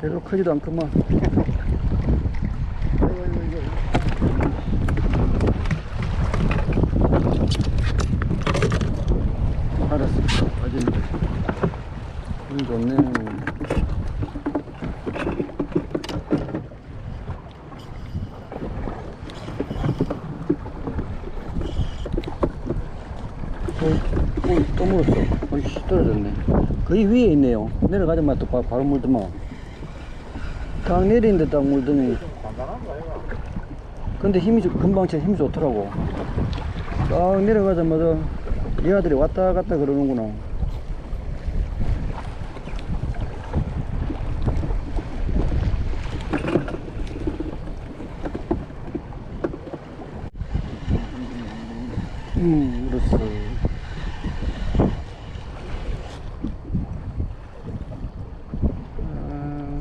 별로 크지도 않구만. 알았어. 빠진다. 물 좋네. 어, 어, 또 물었어. 어이씨, 떨어졌네. 거의 위에 있네요. 내려가자마자 또 바, 바로 물더만. 강 내리는데 딱 물더니. 근데 힘이 좋- 금방 차 힘이 좋더라고. 딱 내려가자마자 이 아들이 왔다 갔다 그러는구나. 음, 물었어. 아,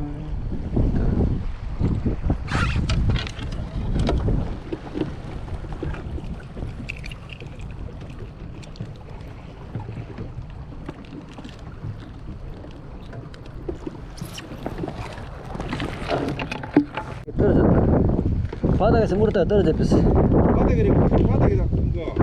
떨어졌다. 바닥에서 물었다가 떨어져 뺐어. 바닥에 바닥에다 큰 거.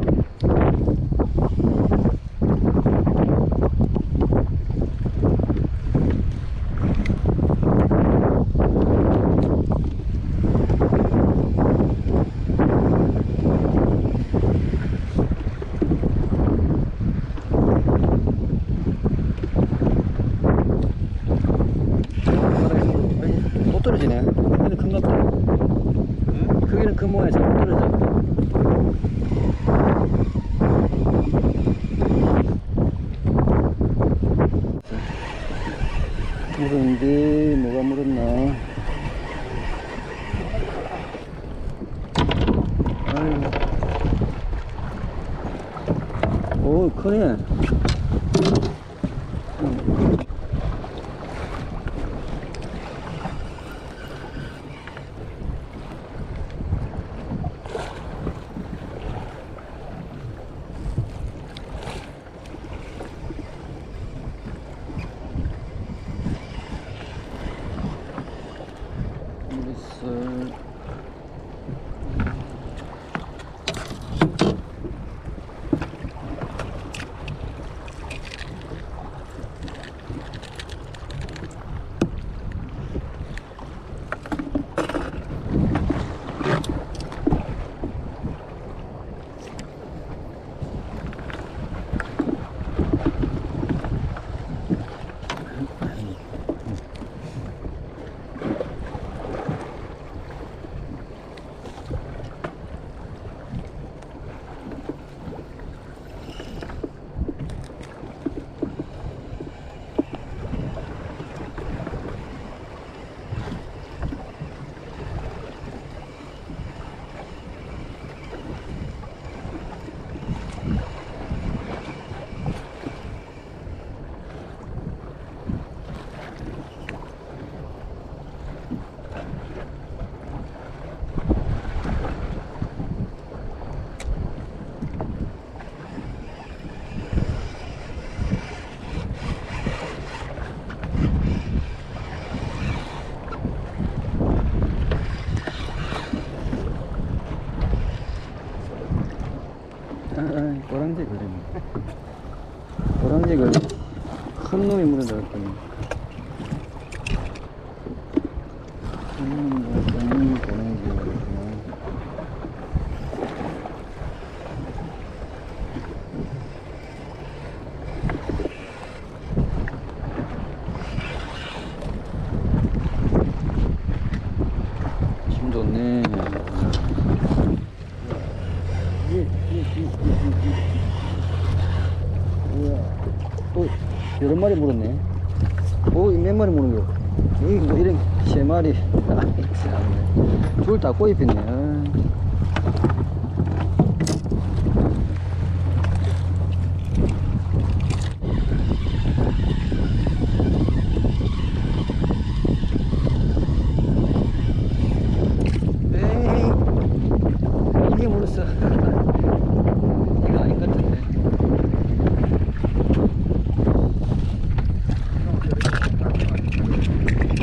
바닥에서 물어. 아니, 또 떨어지네. 여기는 큰가 보다. 응? 거기는 큰 모양이 자꾸 떨어져. 물었는데 뭐가 물었나? 아이고. 오 크네. 물었어. 아, 꼬랑지 걸리네. 꼬랑지 걸리. 큰 놈이 물어들었더니 큰 놈이 물었더니 꼬랑지 걸렸구나. 힘 좋네. 예, 예, 예, 예, 예, 예. 우와, 또 여러 마리 물었네. 오, 몇 마리 물은 거? 여기 뭐 이런 세 마리. 꼬입혔네. 아. 에이, 이게 물었어. 이거 아닌 것 같은데.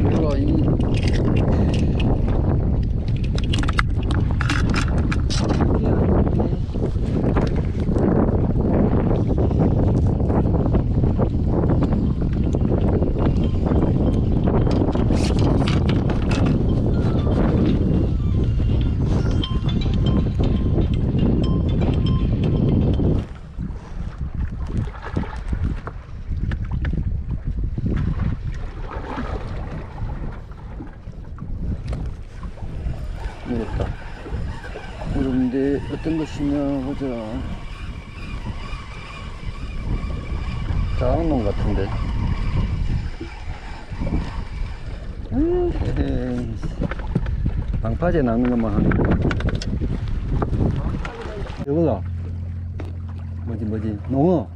몰라, 이게 이게 어떤 것이냐 보자. 작은 놈 같은데. 에헤이. 방파제 낚는 것만 하네. 이거가 뭐지 뭐지 농어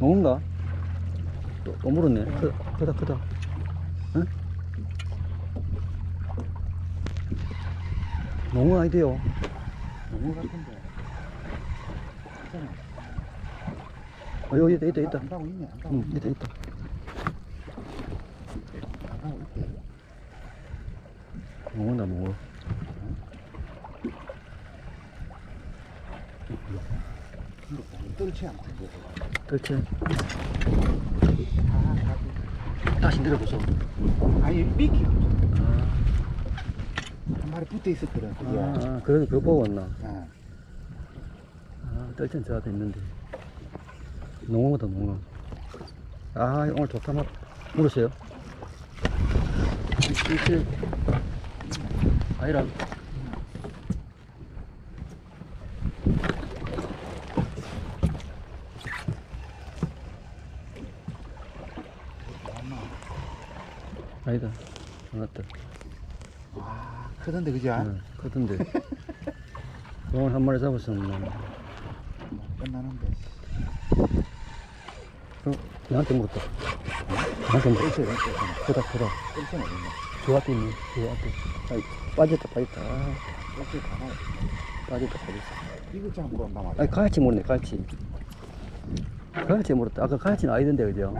농어인가? 또, 또 물었네. 크다 크다 크다. 농어 아이디요. 너무 같은데. 어, 여기 있다 있다 있다. 안 가고 있네. 안 가고 응 있다 있다. 안 가고 있대. 농어다 농어. 떨지 않고. 아, 다시 내려보소. 아니 미끼 한 마리 붙어 있었더라. 그게. 아, 아 그래도 그거 보고 왔나? 아. 아, 떨땐 저한테 있는데. 농어다 농어. 아, 오늘 좋다 맛. 물으세요? 이렇게. 아니라. 아니다. 안 왔다. 아, 크던데 그죠? 응, 크던데. 오늘 한 마리 잡았으면 뭐. 끝나는데. 어, 나한테 물었다. 나한테 물었다. 크다, 크다. 저 앞에 있네, 저 앞에. 빠졌다, 빠졌다. 아. 빠졌다, 빠졌어. 이거 좀 한번 남아. 아니, 갈치 물었네, 갈치. 갈치 물었다. 아까 갈치는 아니던데, 그죠?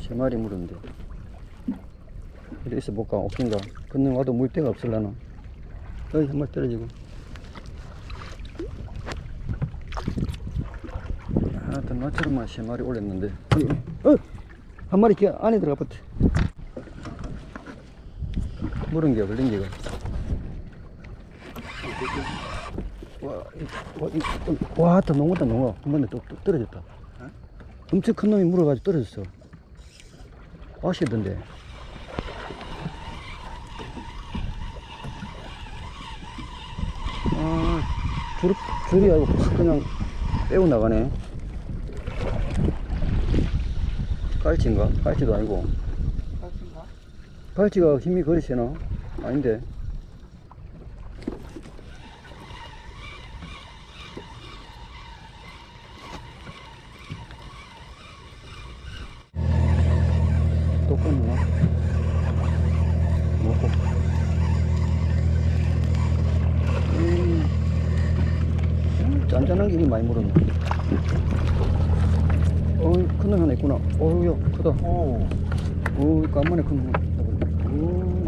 세 마리 물었는데. 이리 있어 볼까? 없긴가? 건너 와도 물 데가 없을라나? 여기 한 마리 떨어지고. 아, 또 나처럼만 세 마리 올렸는데. 어! 한 마리 기 안에 들어가 버트. 물은 게 걸린 게가. 와, 이- 와, 이- 와, 또 농어다, 농어. 한 번에 또, 또 떨어졌다. 엄청 큰 놈이 물어가지고 떨어졌어. 아시던데. 아, 줄, 줄이 아니고 확 그냥 빼고 나가네. 깔치인가? 깔치도 아니고. 깔치인가? 깔치가 힘이 그리 세나? 아닌데. 또 끊나? 뭐고? 음, 음, 짠짠한 게 많이 물었네. 어, 큰놈 하나 있구나. 어우, 야, 크다. 오. 오, 간만에 큰 놈. 오,